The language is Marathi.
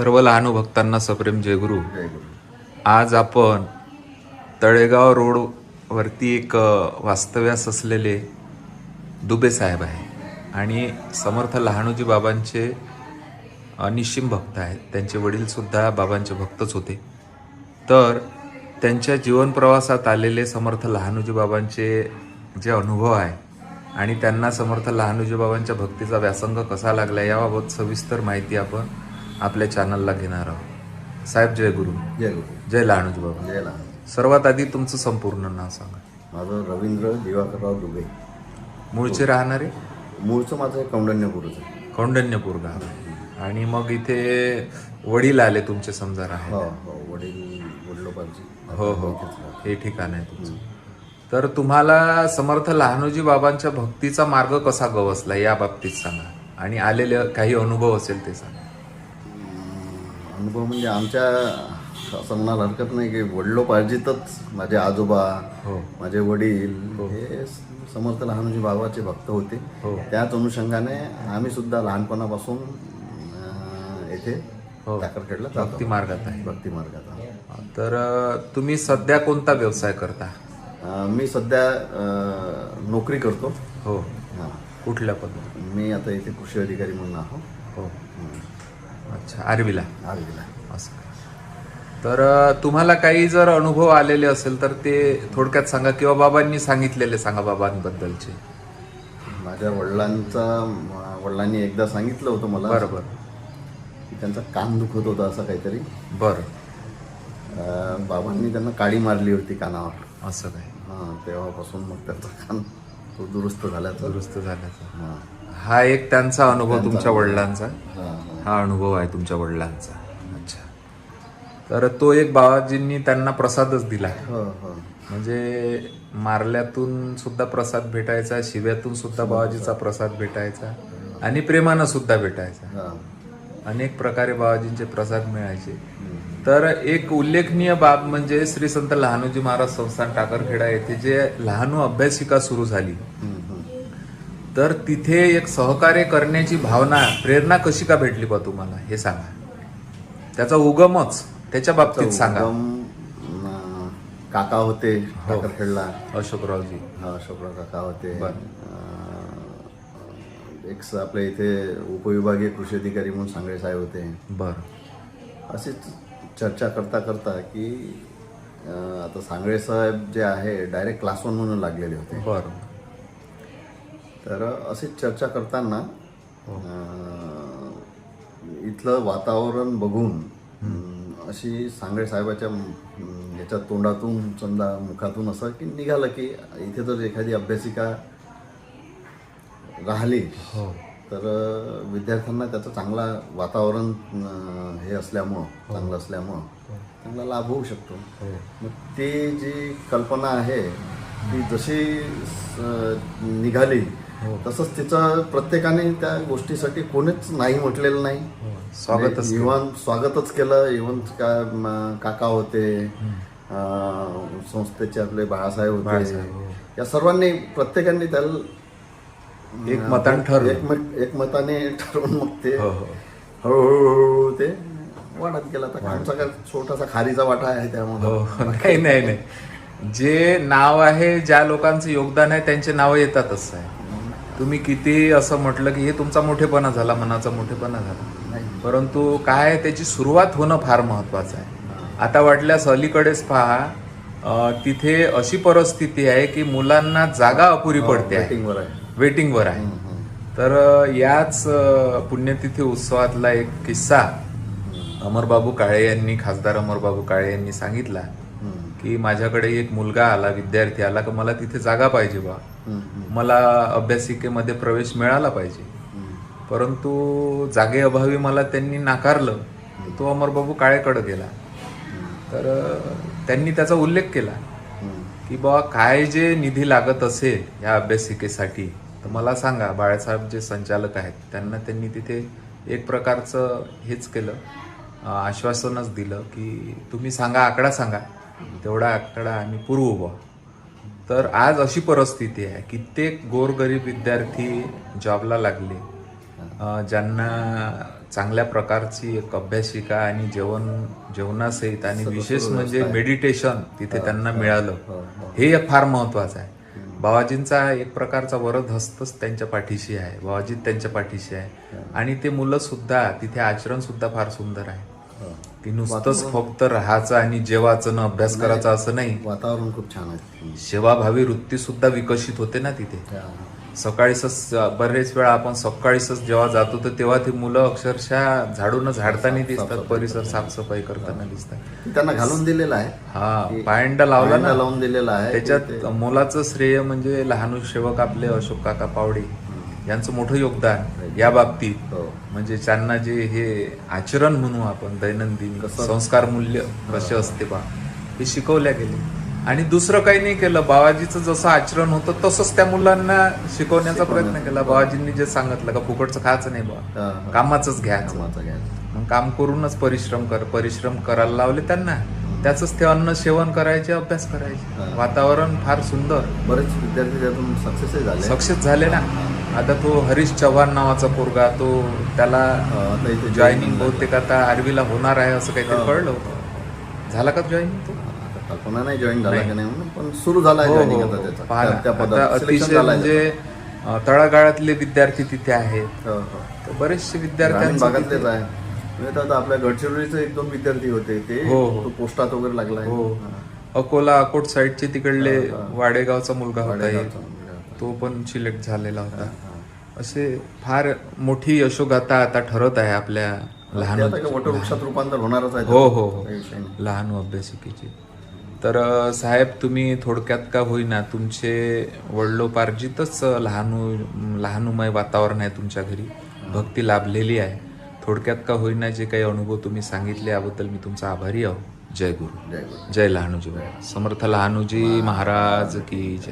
सर्व लहान भक्तांना सप्रेम जयगुरु जय गुरु. आज आपण तळेगाव रोड वरती एक वास्तव्यास असलेले दुबे साहेब आहे. आणि समर्थ लहानोजी बाबांचे अ, निश्चिम भक्त आहेत. त्यांचे वडील सुद्धा बाबांचे भक्तच होते. तर त्यांच्या जीवन प्रवासात आलेले समर्थ लहानोजी बाबांचे जे अनुभव आहे आणि त्यांना समर्थ लहानोजी बाबांच्या भक्तीचा व्यासंग कसा लागला याबाबत सविस्तर माहिती आपण आपल्या चॅनलला घेणार आहोत. साहेब जय गुरु. जय गुरु. जय लहानोजी बाबा. जय लहान सर्वात आधी तुमचं संपूर्ण नाव सांगा. माझं रवींद्र दिवाकरराव दुबे. मूळचे राहणारे? मूळचं माझं कौंडण्यपूरच. कौंडण्यपूर गाव. आहे. आणि मग इथे वडील आले तुमचे समजा राहायला. हो हो वडील वडिलोपार्जी हो हो. हे ठिकाण आहे तुमचं. तर तुम्हाला समर्थ लहानोजी बाबांच्या भक्तीचा मार्ग कसा गवसला? या बाबतीत सांगा. आणि आलेले काही अनुभव असेल ते सांगा. अनुभव म्हणजे आमच्या असं म्हणायला हरकत नाही की वडिलोपार्जितच माझे आजोबा हो. माझे वडील हे. समर्थ लहानजी बाबाचे भक्त होते. हो. त्याच अनुषंगाने आम्ही सुद्धा लहानपणापासून येथे हो. टाकरखेडला जातो. भक्ती मार्गात आहे. भक्ती मार्गात आहोत. तर तुम्ही सध्या कोणता व्यवसाय करता? मी सध्या नोकरी करतो. हो. हां. कुठल्या पद्धती मी आता इथे कृषी अधिकारी म्हणून आहो. हो. अच्छा आरवीला. आर्वीला. असं. तर तुम्हाला काही जर अनुभव आलेले असेल तर ते थोडक्यात सांगा किंवा बाबांनी सांगितलेले सांगा बाबांबद्दलचे. माझ्या वडिलांचा वडिलांनी एकदा सांगितलं होतं मला. बरोबर. की त्यांचा कान दुखत होता असं काहीतरी. बरं. बाबांनी त्यांना काडी मारली होती कानावर. असं काय? हां तेव्हापासून मग त्याचा कान तो दुरुस्त झाल्याचा. दुरुस्त झाल्याचं. हां. एक त्यांचा अनुभव तुमच्या वडिलांचा. हां अनुभव आहे तुमच्या वडिलांचा. अच्छा. तर तो एक बाबाजींनी त्यांना प्रसादच दिला. हो हो. म्हणजे मारल्यातून सुद्धा प्रसाद भेटायचा शिव्यातून सुद्धा बाबाजीचा प्रसाद भेटायचा आणि प्रेमानं सुद्धा भेटायचा. अनेक प्रकारे बाबाजींचे प्रसाद मिळायचे. तर एक उल्लेखनीय बाब म्हणजे श्री संत लहानोजी महाराज संस्थान टाकरखेडा येथे जे लहानू अभ्यासिका सुरू झाली. तर तिथे एक सहकार्य करण्याची भावना प्रेरणा कशी का भेटली बा तुम्हाला? हे सांगा. त्याचा उगमच त्याच्या बाबतीत सांगा. काका होते हो. टाकरखेडला. अशोकरावजी. हा अशोकराव काका होते. एक आपल्या इथे उपविभागीय कृषी अधिकारी म्हणून सांगळे साहेब होते. बर. अशीच चर्चा करता करता की अं, आता सांगळे साहेब जे आहे डायरेक्ट क्लास वन म्हणून लागलेले होते. बर. तर अशीच चर्चा करताना अं, इथलं वातावरण बघून अं, अशी सांगळे साहेबाच्या अं, याच्या तोंडातून समजा मुखातून असं की निघालं की इथे जर एखादी अभ्यासिका राहिली. हो. तर विद्यार्थ्यांना त्याचं चांगला वातावरण हे असल्यामुळं चांगलं असल्यामुळं चांगला लाभ होऊ शकतो. हो. मग ते जी कल्पना आहे ती जशी निघाली तसंच तिचं प्रत्येकाने त्या गोष्टीसाठी कोणीच नाही म्हटलेलं नाही. हो. स्वागतच इव्हन स्वागतच केलं. इव्हन का म- काका होते संस्थेचे आपले बाळासाहेब होते. हो. या सर्वांनी प्रत्येकाने त्याला एक मतान ठरलं एक एकमताने ठरवून मग ते हो हो. हळूहळू ते वाढत गेला. आता आमचा काय छोटासा खारीचा वाटा आहे त्यामध्ये हो नाही नाही नाही. जे नाव आहे ज्या लोकांचं योगदान आहे त्यांचे नावं येतातच आहे तुम्ही किती असं म्हटलं की हे तुमचा मोठेपणा झाला मनाचा मोठेपणा झाला. परंतु काय त्याची सुरुवात होणं फार महत्वाचं आहे. आता वाटल्यास अलीकडेच पहा तिथे अशी परिस्थिती आहे की मुलांना जागा अपुरी पडते. वेटिंगवर आहे. तर याच पुण्यतिथी उत्सवातला एक किस्सा अमरबाबू काळे यांनी खासदार अमरबाबू काळे यांनी सांगितला की माझ्याकडे एक मुलगा आला विद्यार्थी आला की मला तिथे जागा पाहिजे बा. मला अभ्यासिकेमध्ये प्रवेश मिळाला पाहिजे. परंतु जागेअभावी मला त्यांनी नाकारलं तो अमरबाबू काळेकडे गेला. तर त्यांनी त्याचा उल्लेख केला. की बाबा काय जे निधी लागत असेल या अभ्यासिकेसाठी तर मला सांगा बाळासाहेब जे संचालक आहेत त्यांना त्यांनी तिथे एक प्रकारचं हेच केलं आश्वासनच दिलं की तुम्ही सांगा आकडा सांगा. तेवढा आकडा आम्ही पुरवू बुवा तर आज अशी परिस्थिती आहे कित्येक गोरगरीब विद्यार्थी जॉबला लागले. ज्यांना चांगल्या प्रकारची एक अभ्यासिका आणि जेवण जेवणासहित आणि विशेष म्हणजे मेडिटेशन तिथे त्यांना मिळालं. हे एक फार महत्वाचं आहे. बाबाजींचा एक प्रकारचा वरद हस्तच त्यांच्या पाठीशी आहे. बाबाजी त्यांच्या पाठीशी आहे. आणि ते मुलं सुद्धा तिथे आचरण सुद्धा फार सुंदर आहे. की नुसतंच फक्त राहायचं आणि जेवायचं न अभ्यास करायचा असं नाही. वातावरण खूप छान आहे. सेवाभावी वृत्ती सुद्धा विकसित होते ना तिथे. सकाळीच बरेच वेळा आपण सकाळीच जेव्हा जातो तर तेव्हा ती मुलं अक्षरशः झाडून झाडताना दिसतात परिसर साफसफाई करताना दिसतात. त्यांना घालून दिलेला आहे. हा पायंडा लावला ना लावून दिलेला आहे. त्याच्यात मोलाचं श्रेय म्हणजे लहान सेवक आपले अशोक काका पावडे यांचं मोठं योगदान या बाबतीत. हो. म्हणजे त्यांना जे हे आचरण म्हणू आपण दैनंदिन संस्कार मूल्य कसे असते बा हे शिकवल्या गेले. आणि दुसरं काही नाही केलं. बाबाजीचं जसं आचरण होतं तसंच त्या मुलांना शिकवण्याचा प्रयत्न केला. बाबाजींनी जे सांगितलं का फुकटचं खायचं नाही बा. कामाचंच घ्यायचं कामाचा घ्यायचा. मग काम करूनच परिश्रम कर परिश्रम करायला लावले त्यांना. त्याच ते अन्न सेवन करायचे अभ्यास करायचे. वातावरण फार सुंदर. बरेच विद्यार्थी त्यातून सक्सेसही झाले. सक्सेस झाले ना. आता तो हरीश चव्हाण नावाचा पोरगा तो त्याला जॉईनिंग बहुतेक आता आरवीला होणार आहे असं काहीतरी कळलं होतं. झाला का जॉईनिंग तो? आता कल्पना नाही जॉईन झाला की नाही म्हणून पण सुरू झाला आहे हो, जॉईनिंग हो, आता हो. त्याचा. पहा ना. त्या- त्या आता पदात सिलेक्शन अतिशय झालंय म्हणजे अं, तळागाळातले विद्यार्थी तिथे आहेत. त्याचं. हो, हो. तर बरेचसे ग्रामीण विद्यार्थ्यांचं भागातलेच तिथे- आहे. म्हणजे आता आपल्या गडचिरोलीचे एक दोन विद्यार्थी होते ते. हो, हो. तो पोस्टात वगैरे लागलाय हो. अकोला अकोट साईडचे तिकडले वाडेगावचा मुलगा होता एक. वाडेगावचा मुलगा होता. तो पण सिलेक्ट झालेला होता. असे फार मोठी यशोगाथा आता ठरत आहे आपल्या लहान ते आता काय वटवृक्षात रूपांतर होणारच आहे हो हो हो. लहान अभ्यासिकेची. तर साहेब तुम्ही थोडक्यात का होईना? तुमचे वडलोपार्जितच लहान लहानुमय वातावरण आहे तुमच्या घरी. भक्ती लाभलेली आहे. थोडक्यात का होईना जे काही अनुभव तुम्ही सांगितले याबद्दल मी तुमचा आभारी आहो. जय गुरु. जय गुरु. जय लहानूजी. समर्थ लहानूजी महाराज की जय.